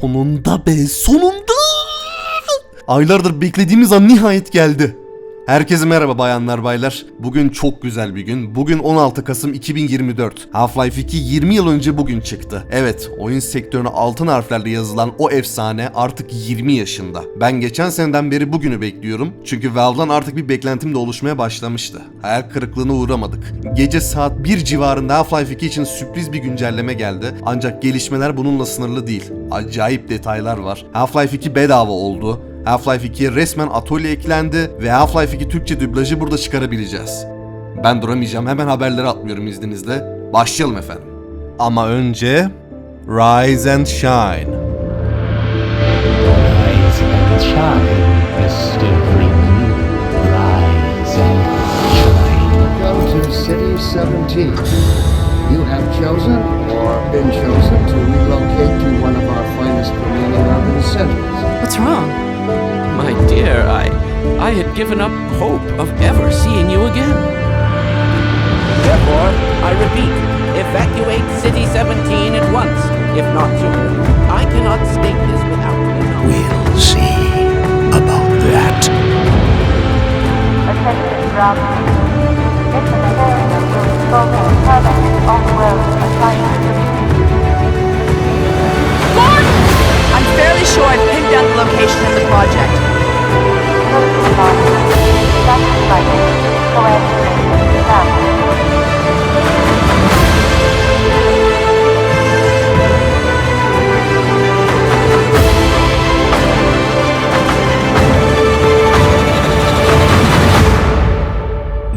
Sonunda be sonunda. Aylardır beklediğimiz an nihayet geldi. Herkese merhaba bayanlar baylar. Bugün çok güzel bir gün. Bugün 16 Kasım 2024. Half-Life 2 20 yıl önce bugün çıktı. Evet, oyun sektörüne altın harflerle yazılan o efsane artık 20 yaşında. Ben geçen seneden beri bugünü bekliyorum. Çünkü Valve'dan artık bir beklentim de oluşmaya başlamıştı. Hayal kırıklığına uğramadık. Gece saat 1 civarında Half-Life 2 için sürpriz bir güncelleme geldi. Ancak gelişmeler bununla sınırlı değil. Acayip detaylar var. Half-Life 2 bedava oldu. Half-Life 2'ye resmen atölye eklendi ve Half-Life 2 Türkçe dublajı burada çıkarabileceğiz. Ben duramayacağım hemen haberleri atlıyorum izninizle. Başlayalım efendim. Ama önce Rise and Shine. Rise and shine, Mr. Green. Rise and shine. Welcome to City 17. You have chosen or been chosen to relocate to one of our finest remaining urban centers. What's wrong? My dear, I I had given up hope of ever seeing you again. Therefore, I repeat, evacuate City 17 at once, if not sooner. I cannot state this without knowing. We'll see about that. Attention ground Mission failure will result in permanent on-road assignment. I'm fairly sure I've picked out the location of the project.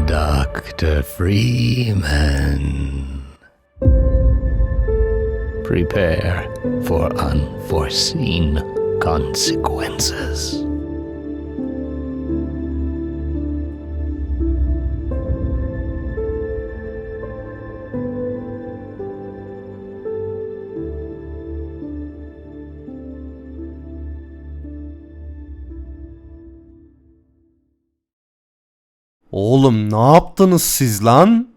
Dr. Freeman. Prepare for unforeseen consequences. Oğlum ne yaptınız siz lan?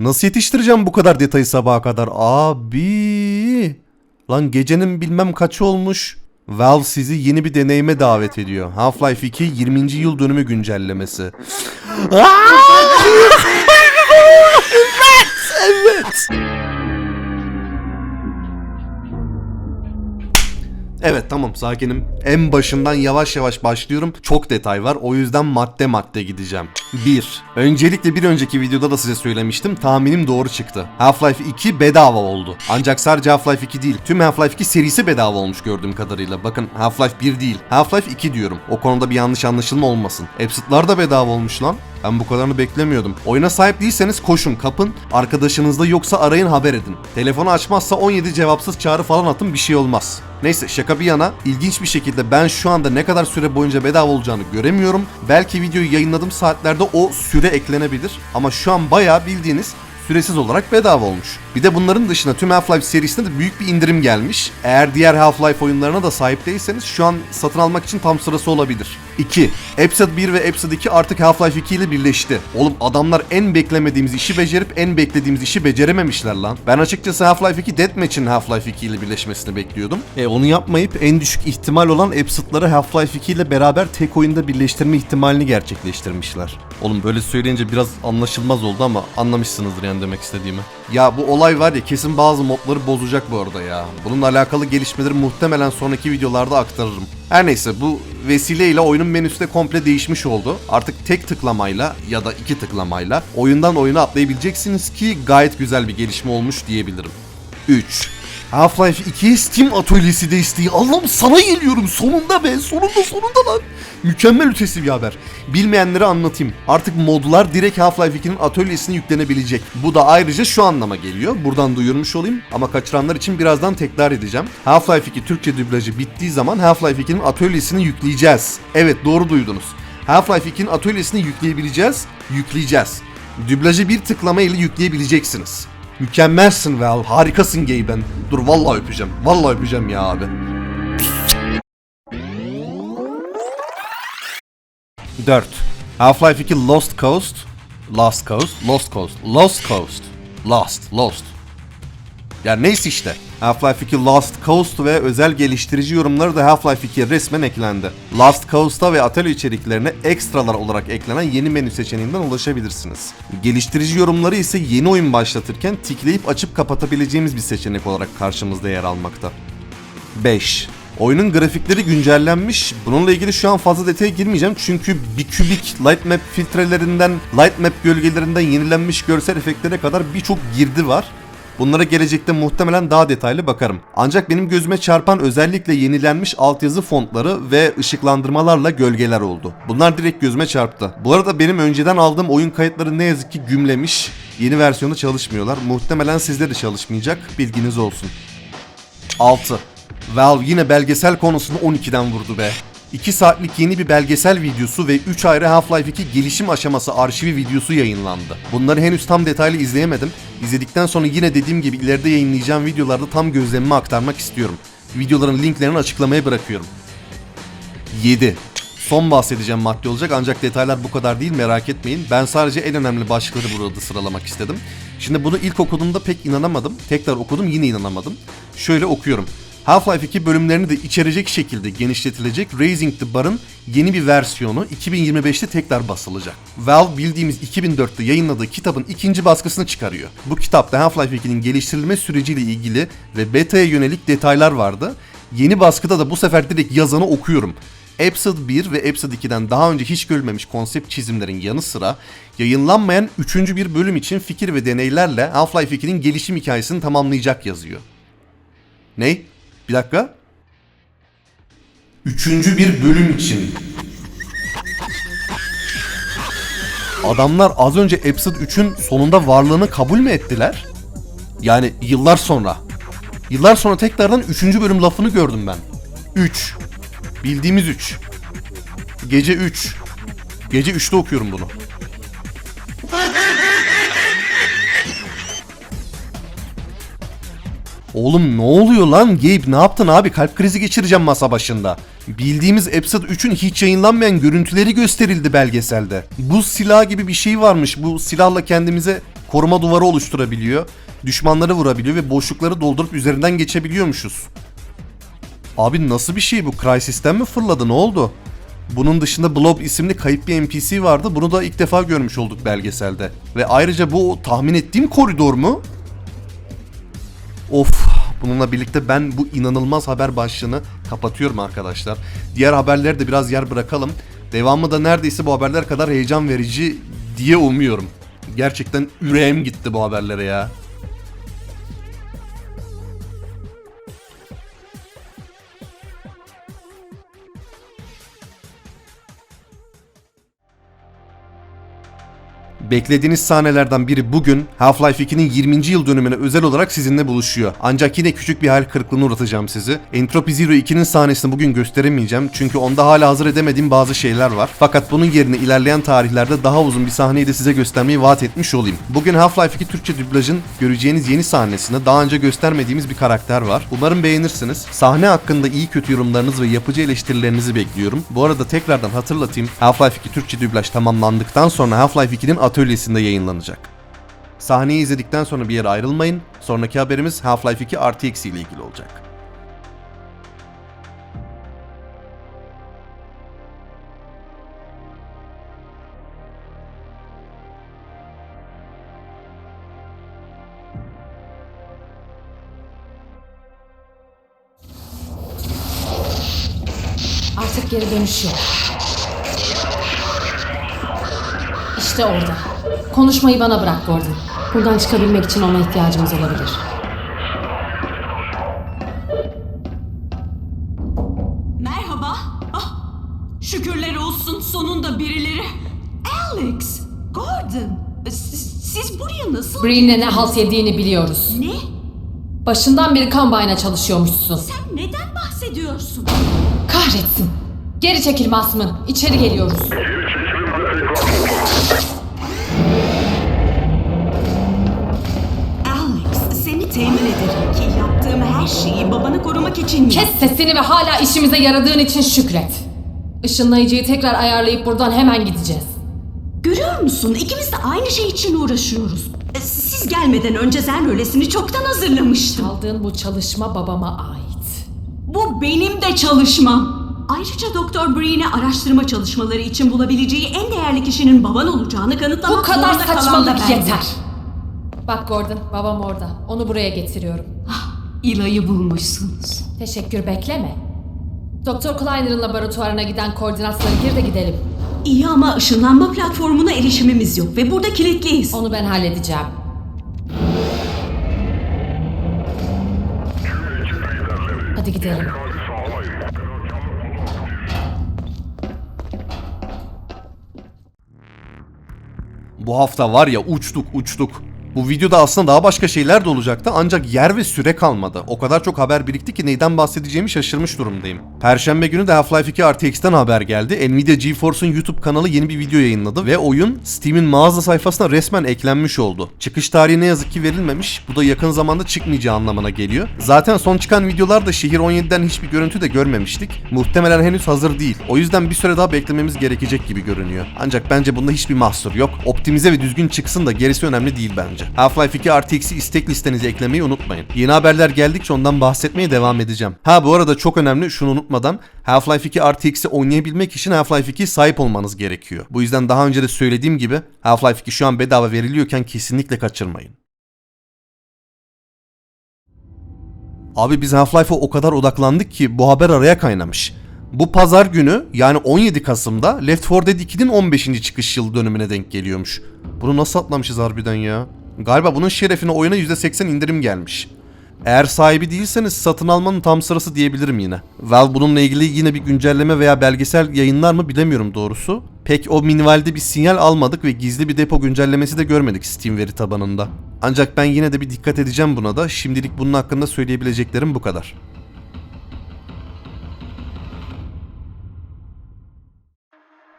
Nasıl yetiştireceğim bu kadar detayı sabaha kadar? Abi. Lan gecenin bilmem kaçı olmuş. Valve sizi yeni bir deneyime davet ediyor. Half-Life 2 20. yıl dönümü güncellemesi. Evet tamam sakinim. En başından yavaş yavaş başlıyorum. Çok detay var. O yüzden madde madde gideceğim. 1. Öncelikle bir önceki videoda da size söylemiştim. Tahminim doğru çıktı. Half-Life 2 bedava oldu. Ancak sadece Half-Life 2 değil. Tüm Half-Life 2 serisi bedava olmuş gördüğüm kadarıyla. Bakın Half-Life 1 değil. Half-Life 2 diyorum. O konuda bir yanlış anlaşılma olmasın. Episode'lar da bedava olmuş lan. Ben bu kadarını beklemiyordum. Oyuna sahip değilseniz koşun kapın. Arkadaşınızda yoksa arayın haber edin. Telefonu açmazsa 17 cevapsız çağrı falan atın bir şey olmaz. Neyse şaka bir yana ilginç bir şekilde ben şu anda ne kadar süre boyunca bedava olacağını göremiyorum. Belki videoyu yayınladığım saatlerde o süre eklenebilir. Ama şu an bayağı bildiğiniz süresiz olarak bedava olmuş. Bir de bunların dışında tüm Half-Life serisinde de büyük bir indirim gelmiş. Eğer diğer Half-Life oyunlarına da sahip değilseniz şu an satın almak için tam sırası olabilir. 2. Episode 1 ve Episode 2 artık Half-Life 2 ile birleşti. Oğlum adamlar en beklemediğimiz işi becerip en beklediğimiz işi becerememişler lan. Ben açıkçası Half-Life 2 Deathmatch'in Half-Life 2 ile birleşmesini bekliyordum. E onu yapmayıp en düşük ihtimal olan Episode'ları Half-Life 2 ile beraber tek oyunda birleştirme ihtimalini gerçekleştirmişler. Oğlum böyle söyleyince biraz anlaşılmaz oldu ama anlamışsınızdır yani demek istediğimi. Ya bu olay var ya kesin bazı modları bozacak bu arada ya. Bununla alakalı gelişmeleri muhtemelen sonraki videolarda aktarırım. Her neyse bu vesileyle oyunun menüsü de komple değişmiş oldu. Artık tek tıklamayla ya da iki tıklamayla oyundan oyuna atlayabileceksiniz ki gayet güzel bir gelişme olmuş diyebilirim. 3. Half-Life 2 Steam atölyesi desteği. Allah'ım sana geliyorum sonunda be sonunda sonunda lan. Mükemmel ötesi bir haber. Bilmeyenlere anlatayım. Artık modlar direkt Half-Life 2'nin atölyesine yüklenebilecek. Bu da ayrıca şu anlama geliyor. Buradan duyurmuş olayım ama kaçıranlar için birazdan tekrar edeceğim. Half-Life 2 Türkçe dublajı bittiği zaman Half-Life 2'nin atölyesini yükleyeceğiz. Evet doğru duydunuz. Half-Life 2'nin atölyesini yükleyebileceğiz, yükleyeceğiz. Dublajı bir tıklama ile yükleyebileceksiniz. Mükemmelsin Val, harikasın Gaben. Dur vallahi öpeceğim, vallahi öpeceğim ya abi. 4. Half-Life 2 Lost Coast. Lost Coast. Lost Coast. Lost Coast. Lost. Lost. Ya neyse işte. Half-Life 2 Lost Coast ve özel geliştirici yorumları da Half-Life 2'ye resmen eklendi. Lost Coast'a ve atölye içeriklerine ekstralar olarak eklenen yeni menü seçeneğinden ulaşabilirsiniz. Geliştirici yorumları ise yeni oyun başlatırken tikleyip açıp kapatabileceğimiz bir seçenek olarak karşımızda yer almakta. 5. Oyunun grafikleri güncellenmiş. Bununla ilgili şu an fazla detaya girmeyeceğim çünkü bir kübik lightmap filtrelerinden, lightmap gölgelerinden yenilenmiş görsel efektlere kadar birçok girdi var. Bunlara gelecekte muhtemelen daha detaylı bakarım. Ancak benim gözüme çarpan özellikle yenilenmiş altyazı fontları ve ışıklandırmalarla gölgeler oldu. Bunlar direkt gözüme çarptı. Bu arada benim önceden aldığım oyun kayıtları ne yazık ki gümlemiş. Yeni versiyonu çalışmıyorlar. Muhtemelen sizde de çalışmayacak. Bilginiz olsun. 6. Valve yine belgesel konusunu 12'den vurdu be. 2 saatlik yeni bir belgesel videosu ve 3 ayrı Half-Life 2 gelişim aşaması arşivi videosu yayınlandı. Bunları henüz tam detaylı izleyemedim. İzledikten sonra yine dediğim gibi ileride yayınlayacağım videolarda tam gözlemimi aktarmak istiyorum. Videoların linklerini açıklamaya bırakıyorum. 7. Son bahsedeceğim madde olacak ancak detaylar bu kadar değil merak etmeyin. Ben sadece en önemli başlıkları burada sıralamak istedim. Şimdi bunu ilk okuduğumda pek inanamadım. Tekrar okudum yine inanamadım. Şöyle okuyorum. Half-Life 2 bölümlerini de içerecek şekilde genişletilecek Raising the Bar'ın yeni bir versiyonu 2025'te tekrar basılacak. Valve bildiğimiz 2004'te yayınladığı kitabın ikinci baskısını çıkarıyor. Bu kitapta Half-Life 2'nin geliştirilme süreciyle ilgili ve beta'ya yönelik detaylar vardı. Yeni baskıda da bu sefer direkt yazanı okuyorum. Episode 1 ve Episode 2'den daha önce hiç görülmemiş konsept çizimlerin yanı sıra yayınlanmayan 3. bir bölüm için fikir ve deneylerle Half-Life 2'nin gelişim hikayesini tamamlayacak yazıyor. Ne? Bir dakika. Üçüncü bir bölüm için. Adamlar az önce Episode 3'ün sonunda varlığını kabul mü ettiler? Yani yıllar sonra. Yıllar sonra tekrardan 3. bölüm lafını gördüm ben. 3. Bildiğimiz 3. Gece 3. Gece 3'te okuyorum bunu. Oğlum ne oluyor lan Gabe ne yaptın abi kalp krizi geçireceğim masa başında. Bildiğimiz Episode 3'ün hiç yayınlanmayan görüntüleri gösterildi belgeselde. Bu silah gibi bir şey varmış. Bu silahla kendimize koruma duvarı oluşturabiliyor. Düşmanları vurabiliyor ve boşlukları doldurup üzerinden geçebiliyormuşuz. Abi nasıl bir şey bu? Crysis'ten mi fırladı ne oldu? Bunun dışında Blob isimli kayıp bir NPC vardı. Bunu da ilk defa görmüş olduk belgeselde. Ve ayrıca bu tahmin ettiğim koridor mu? Of bununla birlikte ben bu inanılmaz haber başlığını kapatıyorum arkadaşlar. Diğer haberlere de biraz yer bırakalım. Devamı da neredeyse bu haberler kadar heyecan verici diye umuyorum. Gerçekten yüreğim gitti bu haberlere ya. Beklediğiniz sahnelerden biri bugün Half-Life 2'nin 20. yıl dönümüne özel olarak sizinle buluşuyor. Ancak yine küçük bir hayal kırıklığına uğratacağım sizi. Entropy Zero 2'nin sahnesini bugün gösteremeyeceğim çünkü onda hala hazır edemediğim bazı şeyler var. Fakat bunun yerine ilerleyen tarihlerde daha uzun bir sahneyi de size göstermeyi vaat etmiş olayım. Bugün Half-Life 2 Türkçe dublajın göreceğiniz yeni sahnesinde daha önce göstermediğimiz bir karakter var. Umarım beğenirsiniz. Sahne hakkında iyi kötü yorumlarınız ve yapıcı eleştirilerinizi bekliyorum. Bu arada tekrardan hatırlatayım. Half-Life 2 Türkçe dublaj tamamlandıktan sonra Half-Life 2'nin atölyesinde yayınlanacak. Sahneyi izledikten sonra bir yere ayrılmayın. Sonraki haberimiz Half-Life 2 RTX ile ilgili olacak. Artık geri dönüş yok. İşte orada. Konuşmayı bana bırak Gordon. Buradan çıkabilmek için ona ihtiyacımız olabilir. Merhaba. Ah, şükürler olsun sonunda birileri. Alex, Gordon. Siz, siz buraya nasıl... Breen'le ne halt yediğini biliyoruz. Ne? Başından beri Combine'a çalışıyormuşsun. Sen neden bahsediyorsun? Kahretsin. Geri çekil Masmın. İçeri geliyoruz. Alex, seni temin ederim ki yaptığım her şeyi babanı korumak için... Kes sesini ve hala işimize yaradığın için şükret. Işınlayıcıyı tekrar ayarlayıp buradan hemen gideceğiz. Görüyor musun? İkimiz de aynı şey için uğraşıyoruz. E, Siz Siz gelmeden önce zen rölesini çoktan hazırlamıştım. Çaldığın bu çalışma babama ait. Bu benim de çalışmam. Ayrıca Doktor Breen'i araştırma çalışmaları için bulabileceği en değerli kişinin baban olacağını kanıtlamak Bu kadar zorunda kalan da saçmalık bendim. yeter. Bak Gordon, babam orada. Onu buraya getiriyorum. İlayı bulmuşsunuz. Teşekkür bekleme. Doktor Kleiner'ın laboratuvarına giden koordinatları gir de gidelim. İyi ama ışınlanma platformuna erişimimiz yok ve burada kilitliyiz. Onu ben halledeceğim. Hadi gidelim. Bu hafta var ya uçtuk uçtuk. Bu videoda aslında daha başka şeyler de olacaktı ancak yer ve süre kalmadı. O kadar çok haber birikti ki neyden bahsedeceğimi şaşırmış durumdayım. Perşembe günü de Half-Life 2 RTX'ten haber geldi. Nvidia GeForce'un YouTube kanalı yeni bir video yayınladı ve oyun Steam'in mağaza sayfasına resmen eklenmiş oldu. Çıkış tarihi ne yazık ki verilmemiş. Bu da yakın zamanda çıkmayacağı anlamına geliyor. Zaten son çıkan videolarda şehir 17'den hiçbir görüntü de görmemiştik. Muhtemelen henüz hazır değil. O yüzden bir süre daha beklememiz gerekecek gibi görünüyor. Ancak bence bunda hiçbir mahsur yok. Optimize ve düzgün çıksın da gerisi önemli değil bence. Half-Life 2 RTX'i istek listenize eklemeyi unutmayın. Yeni haberler geldikçe ondan bahsetmeye devam edeceğim. Ha bu arada çok önemli şunu unutmadan Half-Life 2 RTX'i oynayabilmek için Half-Life 2'ye sahip olmanız gerekiyor. Bu yüzden daha önce de söylediğim gibi Half-Life 2 şu an bedava veriliyorken kesinlikle kaçırmayın. Abi biz Half-Life'a o kadar odaklandık ki bu haber araya kaynamış. Bu pazar günü yani 17 Kasım'da Left 4 Dead 2'nin 15. çıkış yıl dönümüne denk geliyormuş. Bunu nasıl atlamışız harbiden ya? Galiba bunun şerefine oyuna %80 indirim gelmiş. Eğer sahibi değilseniz satın almanın tam sırası diyebilirim yine. Valve bununla ilgili yine bir güncelleme veya belgesel yayınlar mı bilemiyorum doğrusu. Pek o minvalde bir sinyal almadık ve gizli bir depo güncellemesi de görmedik Steam veri tabanında. Ancak ben yine de bir dikkat edeceğim buna da. Şimdilik bunun hakkında söyleyebileceklerim bu kadar.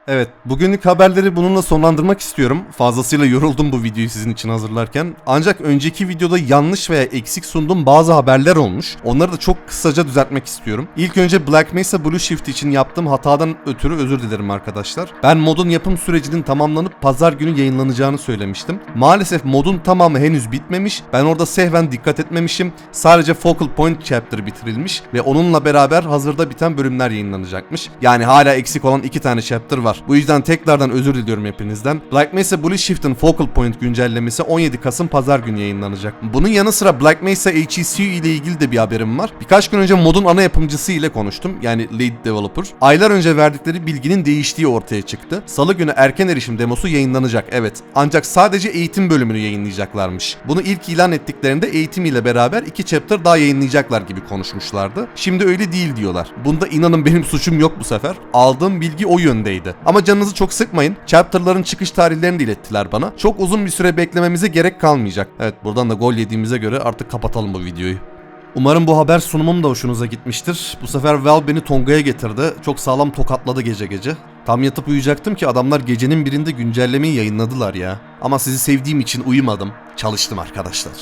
Evet, bugünlük haberleri bununla sonlandırmak istiyorum. Fazlasıyla yoruldum bu videoyu sizin için hazırlarken. Ancak önceki videoda yanlış veya eksik sunduğum bazı haberler olmuş. Onları da çok kısaca düzeltmek istiyorum. İlk önce Black Mesa Blue Shift için yaptığım hatadan ötürü özür dilerim arkadaşlar. Ben modun yapım sürecinin tamamlanıp pazar günü yayınlanacağını söylemiştim. Maalesef modun tamamı henüz bitmemiş. Ben orada sehven dikkat etmemişim. Sadece Focal Point Chapter bitirilmiş ve onunla beraber hazırda biten bölümler yayınlanacakmış. Yani hala eksik olan iki tane chapter var. Bu yüzden tekrardan özür diliyorum hepinizden. Black Mesa Blue Shift'in Focal Point güncellemesi 17 Kasım pazar günü yayınlanacak. Bunun yanı sıra Black Mesa HECU ile ilgili de bir haberim var. Birkaç gün önce modun ana yapımcısı ile konuştum. Yani lead developer. Aylar önce verdikleri bilginin değiştiği ortaya çıktı. Salı günü erken erişim demosu yayınlanacak evet. Ancak sadece eğitim bölümünü yayınlayacaklarmış. Bunu ilk ilan ettiklerinde eğitim ile beraber iki chapter daha yayınlayacaklar gibi konuşmuşlardı. Şimdi öyle değil diyorlar. Bunda inanın benim suçum yok bu sefer. Aldığım bilgi o yöndeydi. Ama canınızı çok sıkmayın. Chapter'ların çıkış tarihlerini de ilettiler bana. Çok uzun bir süre beklememize gerek kalmayacak. Evet buradan da gol yediğimize göre artık kapatalım bu videoyu. Umarım bu haber sunumum da hoşunuza gitmiştir. Bu sefer Val beni Tonga'ya getirdi. Çok sağlam tokatladı gece gece. Tam yatıp uyuyacaktım ki adamlar gecenin birinde güncellemeyi yayınladılar ya. Ama sizi sevdiğim için uyumadım. Çalıştım arkadaşlar.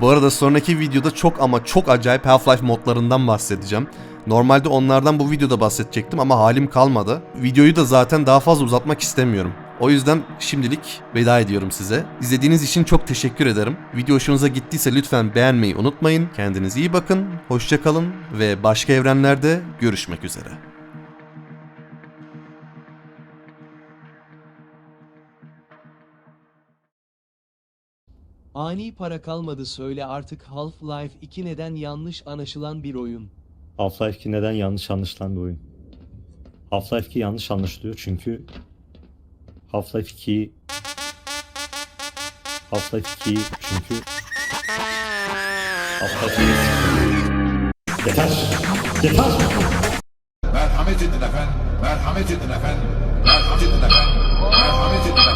Bu arada sonraki videoda çok ama çok acayip Half-Life modlarından bahsedeceğim. Normalde onlardan bu videoda bahsedecektim ama halim kalmadı. Videoyu da zaten daha fazla uzatmak istemiyorum. O yüzden şimdilik veda ediyorum size. İzlediğiniz için çok teşekkür ederim. Video hoşunuza gittiyse lütfen beğenmeyi unutmayın. Kendinize iyi bakın, hoşça kalın ve başka evrenlerde görüşmek üzere. Ani para kalmadı söyle artık Half-Life 2 neden yanlış anlaşılan bir oyun. Half-Life 2 neden yanlış anlaşılan bir oyun? Half-Life 2 yanlış anlaşılıyor çünkü Half-Life 2 Half-Life 2 çünkü Half-Life 2 Yeter! Yeter! Merhamet edin efendim. Merhamet edin efendim. Merhamet edin efendim. Merhamet edin efendim.